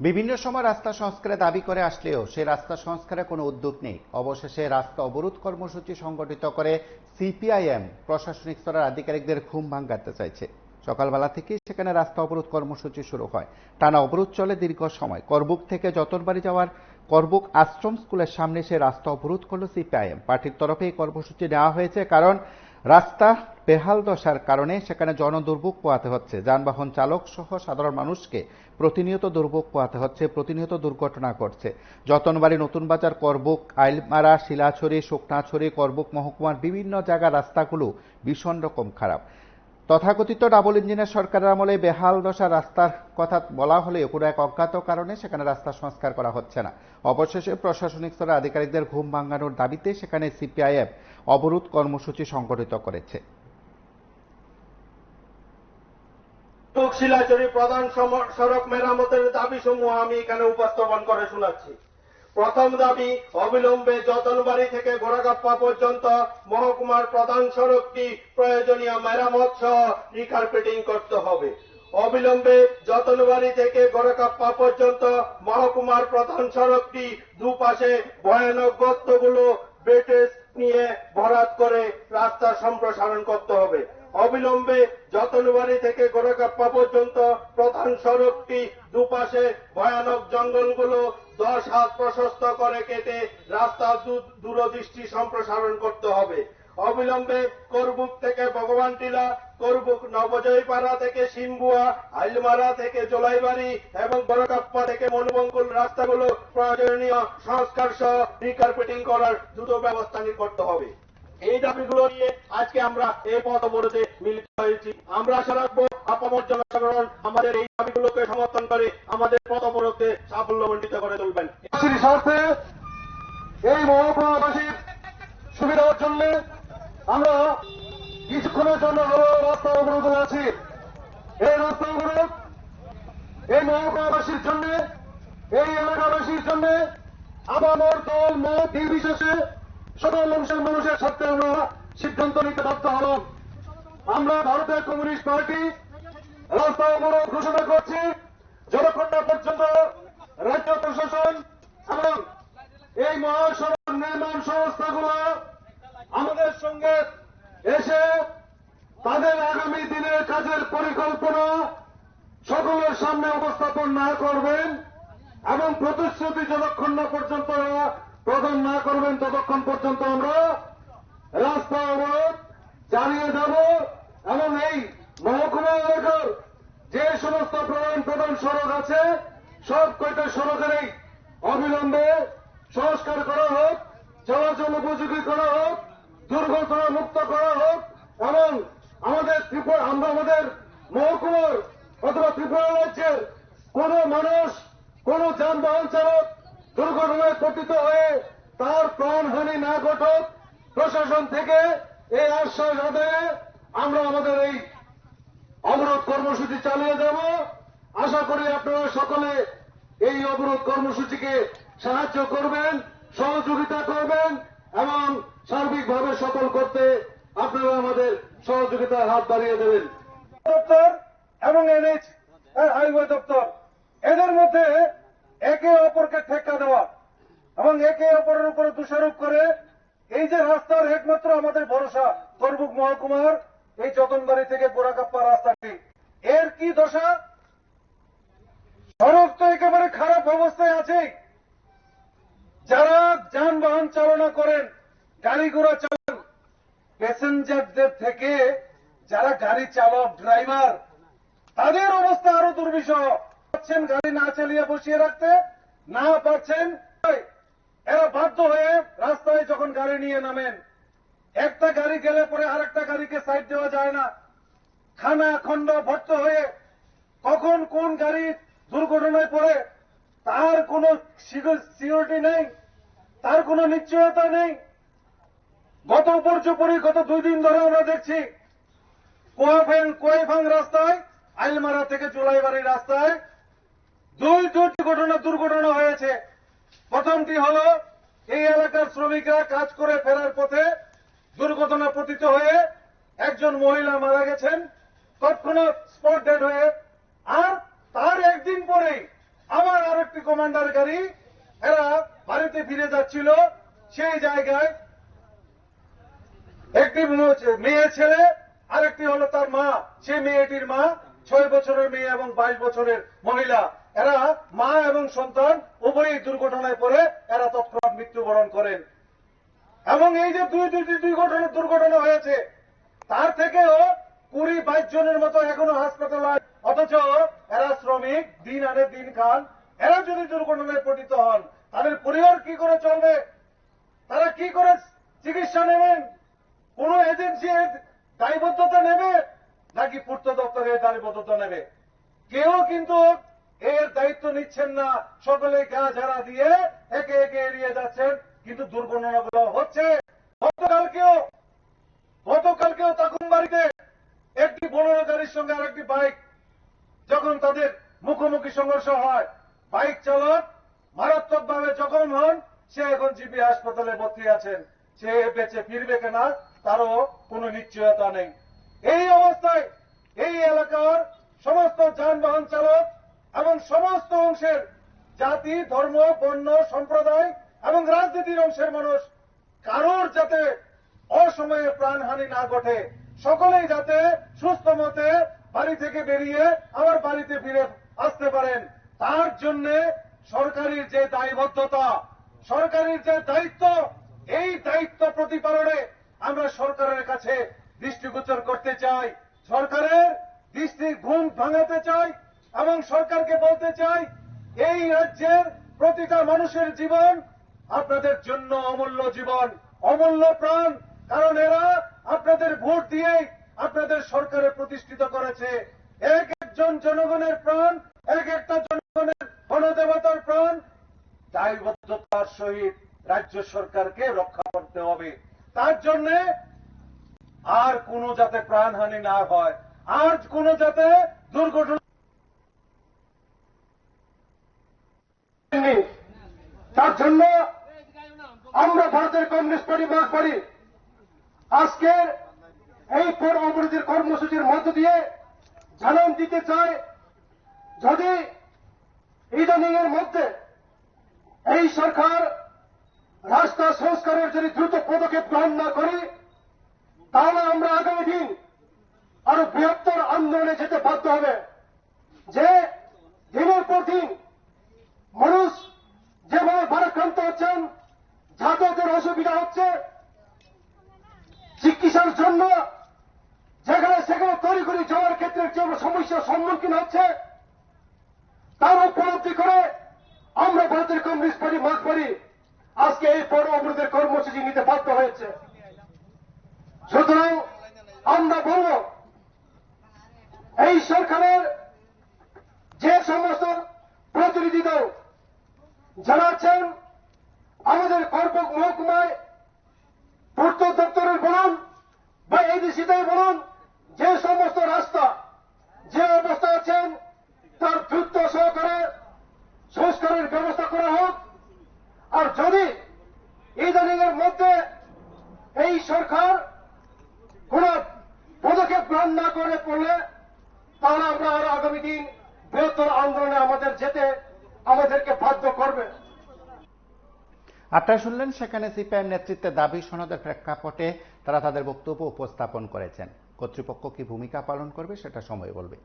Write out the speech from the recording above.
বিভিন্ন সময় রাস্তা সংস্কারে দাবি করে আসলেও সে রাস্তা সংস্কারে কোনো উদ্যোগ নেই। অবশেষে রাস্তা অবরোধ কর্মসূচি সংগঠিত করে সিপিআইএম প্রশাসনিক স্তরের আধিকারিকদের ঘুম ভাঙাতে চাইছে। সকালবেলা থেকেই সেখানে রাস্তা অবরোধ কর্মসূচি শুরু হয়। টানা অবরোধ চলে দীর্ঘ সময়। করবুক থেকে যতনবাড়ি যাওয়ার করবুক আশ্রম স্কুলের সামনে সে রাস্তা অবরোধ করল সিপিআইএম। পার্টির তরফে এই কর্মসূচি নেওয়া হয়েছে কারণ রাস্তা বেহাল দশার কারণে সেখানে জনদুর্ভোগ পোয়াতে হচ্ছে। যানবাহন চালক সহ সাধারণ মানুষকে প্রতিনিয়ত দুর্ভোগ পোয়াতে হচ্ছে, প্রতিনিয়ত দুর্ঘটনা ঘটছে। যতনবাড়ি নতুন বাজার, করবুক, আইলমারা, শিলাছড়ি, শুকনাছড়ি, করবুক, মহকুমার বিভিন্ন জায়গার রাস্তাগুলো ভীষণ রকম খারাপ। তথাকথিত ডাবল ইঞ্জিনের সরকারের আমলে বেহাল দশা রাস্তার কথা বলা হলেও কোনো এক অজ্ঞাত কারণে সেখানে রাস্তা সংস্কার করা হচ্ছে না। অবশেষে প্রশাসনিক স্তরে আধিকারিকদের ঘুম ভাঙানোর দাবিতে সেখানে সিপিআইএম অবরোধ কর্মসূচি সংগঠিত করেছে। শিলাচুরি প্রধান সড়ক মেরামতের দাবি সমূহ আমি এখানে উপস্থাপন করে শোনাচ্ছি। প্রথম দাবি, অবিলম্বে যতনবাড়ি থেকে গোড়াগাপ্পা পর্যন্ত মহকুমার প্রধান সড়কটি প্রয়োজনীয় মেরামত সহ রিকার্পেটিং করতে হবে। অবিলম্বে যতনবাড়ি থেকে গোড়াকাপ্পা পর্যন্ত মহকুমার প্রধান সড়কটি দুপাশে ভয়ানক গর্তগুলো বেটেস নিয়ে ভরাট করে রাস্তা সম্প্রসারণ করতে হবে। অবিলম্বে যতনবাড়ি থেকে গোড়াকাপ্পা পর্যন্ত প্রধান সড়কটি দুপাশে ভয়ানক জঙ্গলগুলো দশ হাত প্রশস্ত করে কেটে রাস্তা দূরদৃষ্টি সম্প্রসারণ করতে হবে। অবিলম্বে করবুক থেকে ভগবান টিলা করবুক নবজয়পাড়া থেকে সিম্বুয়া আইলমারা থেকে জোলাইবাড়ি এবং বড়কাপ্পা থেকে মনুবঙ্কুল রাস্তাগুলো প্রয়োজনীয় সংস্কার সহ রিকার্পেটিং করার দ্রুত ব্যবস্থা করতে হবে। এই দাবিগুলো নিয়ে আজকে আমরা এই পথ অবরোধে মিলিত হয়েছি। আমরা আশা রাখব আপামর জনসাধারণ আমাদের এই দাবিগুলোকে সমর্থন করে আমাদের পথ অবরোধে সাফল্যমণ্ডিত করে তুলবেন। স্বার্থে এই মহকুমাবাসীর সুবিধার জন্য আমরা কিছুক্ষণের জন্য রাস্তা অবরোধ আছি। এই রাস্তা অবরোধ এই মহকুমাবাসীর জন্য, এই এলাকাবাসীর জন্য আবামর দল মত নির্বিশেষে সকল অংশের মানুষের স্বার্থে আমরা সিদ্ধান্ত নিতে বাধ্য হলাম। আমরা ভারতের কমিউনিস্ট পার্টি রাস্তা অবরোধ ঘোষণা করছি যতক্ষণ পর্যন্ত রাজ্য প্রশাসন এবং এই মহাসড়ক নির্মাণ সংস্থাগুলো আমাদের সঙ্গে এসে তাদের আগামী দিনের কাজের পরিকল্পনা সকলের সামনে উপস্থাপন না করবেন এবং প্রতিশ্রুতি যতক্ষণ না পর্যন্ত প্রদান না করবেন ততক্ষণ পর্যন্ত আমরা রাস্তা অবরোধ চালিয়ে যাব এবং এই মহকুমা এলাকার যে সমস্ত প্রধান প্রধান সড়ক আছে, সব কয়টা সড়কেরই অবিলম্বে সংস্কার করা হোক, চলাচল উপযোগী করা হোক, দুর্ঘটনা মুক্ত করা হোক এবং আমাদের ত্রিপুরা, আমরা আমাদের মহকুমার অথবা ত্রিপুরা রাজ্যের কোন মানুষ, কোন যানবাহন চালক দুর্ঘটনায় পতিত হয়ে তার প্রাণহানি না ঘটক, প্রশাসন থেকে এই আশ্বাস আদায়ে আমরা আমাদের এই অবরোধ কর্মসূচি চালিয়ে যাব। আশা করি আপনারা সকলে এই অবরোধ কর্মসূচিকে সাহায্য করবেন, সহযোগিতা করবেন এবং সার্বিকভাবে সফল করতে আপনারা আমাদের সহযোগিতার হাত বাড়িয়ে দেবেন। দপ্তর এবং এনএইচ হাইওয়ে দপ্তর, এদের মধ্যে একে অপরকে ঠেকা দেওয়া এবং একে অপরের উপরে দোষারোপ করে, এই যে রাস্তার একমাত্র আমাদের ভরসা করবুক মহকুমার, এই যতনবাড়ি থেকে গোড়াকাপ্পা রাস্তাটি। এর কি দশা? সড়ক তো একেবারে খারাপ অবস্থায় আছে। যারা যানবাহন চালনা করেন গাড়ি ঘোড়া চালান, প্যাসেঞ্জারদের থেকে যারা গাড়ি চালক, ড্রাইভার, তাদের অবস্থা আরও দুর্বিষহ। পাচ্ছেন গাড়ি না চালিয়ে বসিয়ে রাখতে? না পারছেন? এরা বাধ্য হয়ে রাস্তায় যখন গাড়ি নিয়ে নামেন, একটা গাড়ি গেলে পরে আরেকটা গাড়িকে সাইড দেওয়া যায় না। খানা খন্ড ভর্ত হয়ে কখন কোন গাড়ি দুর্ঘটনায় পড়ে, তার কোনো সিকিউরিটি নেই, তার কোনো নিশ্চয়তা নেই। গত পর্যপরি গত দুই দিন ধরে আমরা দেখছি কোয়াফেন কোয়াইফাং রাস্তায়, আইলমারা থেকে জোলাইবাড়ি রাস্তায় দুই দুটি ঘটনা, দুর্ঘটনা হয়েছে। প্রথমটি হল, এই এলাকার শ্রমিকরা কাজ করে ফেরার পথে দুর্ঘটনা পতিত হয়ে একজন মহিলা মারা গেছেন। তৎক্ষণাৎ স্পট ডেড হয়ে, আর তার একদিন পরেই আবার আরেকটি কমান্ডার গাড়ি এরা বাড়িতে ফিরে যাচ্ছিল। সেই জায়গায় একটি মেয়ে ছেলে, আরেকটি হলো তার মা। সেই মেয়েটির মা ছয় বছরের মেয়ে এবং বাইশ বছরের মহিলা। এরা মা এবং সন্তান, উভয়ই দুর্ঘটনায় পড়ে, এরা তৎক্ষণাৎ মৃত্যুবরণ করেন। এবং এই যে দুই দুইটি দুর্ঘটনা দুর্ঘটনা হয়েছে, তার থেকেও কুড়ি বাইশ জনের মতো এখনও হাসপাতাল অথচ এরা শ্রমিক, দিন আনে, দিন খান। এরা যদি দুর্ঘটনায় পতিত হন, তাদের পরিবার কি করে চলবে? তারা কি করে চিকিৎসা নেবেন? কোন এজেন্সি দায়বদ্ধতা নেবে, নাকি পূর্ত দপ্তরের দায়বদ্ধতা নেবে? কেউ কিন্তু এর দায়িত্ব নিচ্ছেন না সকলে গা ঝাড়া দিয়ে একে একে এড়িয়ে যাচ্ছেন, কিন্তু দুর্ঘটনাগুলো হচ্ছে। গতকালকেও গতকালকেও তখন বাড়িতে একটি বোলেরো গাড়ির সঙ্গে আরেকটি বাইক যখন তাদের মুখোমুখি সংঘর্ষ হয়, বাইক চালক মারাত্মকভাবে জখম হন, সে এখন জিবি হাসপাতালে ভর্তি আছেন। সে বেঁচে ফিরবে কিনা, তারও কোনো নিশ্চয়তা নেই। এই অবস্থায় এই এলাকার সমস্ত যানবাহন চালক এবং সমস্ত অংশের জাতি, ধর্ম, বর্ণ, সম্প্রদায় এবং রাজনীতির অংশের মানুষ কারোর যাতে অসময়ে প্রাণহানি না ঘটে, সকলেই যাতে সুস্থ মতে বাড়ি থেকে বেরিয়ে আবার বাড়িতে ফিরে আসতে পারেন। তার জন্য সরকারের যে দায়বদ্ধতা, সরকারের যে দায়িত্ব, এই দায়িত্ব প্রতিপালনে আমরা সরকারের কাছে দৃষ্টিগোচর করতে চাই। সরকারের দৃষ্টির ঘুম ভাঙাতে চাই। এবং সরকারকে বলতে চাই, এই রাজ্যের প্রতিটা মানুষের জীবন আপনাদের জন্য অমূল্য জীবন, অমূল্য প্রাণ, কারণ এরা আপনাদের ভোট দিয়ে আপনাদের সরকারে প্রতিষ্ঠিত করেছে। এক একজন জনগণের প্রাণ, এক একটা জনগণের গণদেবতার প্রাণ, দায়বদ্ধতার সহিত রাজ্য সরকারকে রক্ষা করতে হবে। তার জন্য আর কোনো যাতে প্রাণহানি না হয়, আর কোনো যাতে দুর্ঘটনা নেই। তার জন্য আমরা ভারতের কমিউনিস্ট পার্টি মার্ক পারি আজকের এই পর অবরোধের কর্মসূচির মধ্য দিয়ে জানান দিতে চাই, যদি ইদানিং এর মধ্যে এই সরকার রাস্তা সংস্কারের যদি দ্রুত পদক্ষেপ গ্রহণ না করে, তাহলে আমরা আগামী দিন আরও বৃহত্তর আন্দোলনে যেতে বাধ্য হবে যে দিনের পর দিন মানুষ যেভাবে ভারাক্রান্ত হচ্ছেন যাতায়াতের অসুবিধা হচ্ছে, চিকিৎসার জন্য যেখানে সেখানে তৈরি করে যাওয়ার ক্ষেত্রে যে সমস্যার সম্মুখীন হচ্ছে, তার উপলব্ধি করে আমরা ভারতের কমিউনিস্ট পার্টি পারি আজকে এই পর অবরোধের কর্মসূচি নিতে বাধ্য হয়েছে। সুতরাং আমরা বলব, এই সরকারের যে সমস্ত প্রতিনিধি দল আছেন আমাদের কর্ম মহকুমায় পূর্ত দপ্তরের বলুন বা এডিসিতেই বলুন, যে সমস্ত রাস্তা, যে অবস্থা আছেন, তার দ্রুত সহকারে সংস্কারের ব্যবস্থা করা হোক। আর যদি ইদানিং এর মধ্যে এই সরকার কোন পদক্ষেপ গ্রহণ না করে পড়লে, তাহলে আমরা আরও আগামী দিন বৃহত্তর আন্দোলনে আমাদের যেতে, আমাদেরকে বাধ্য করবে। আপনারা শুনলেন, সেখানে সিপিআইএম নেতৃত্বে দাবি, সনদের প্রেক্ষাপটে তারা তাদের বক্তব্য উপস্থাপন করেছেন। কর্তৃপক্ষ কি ভূমিকা পালন করবে, সেটা সময় বলবে।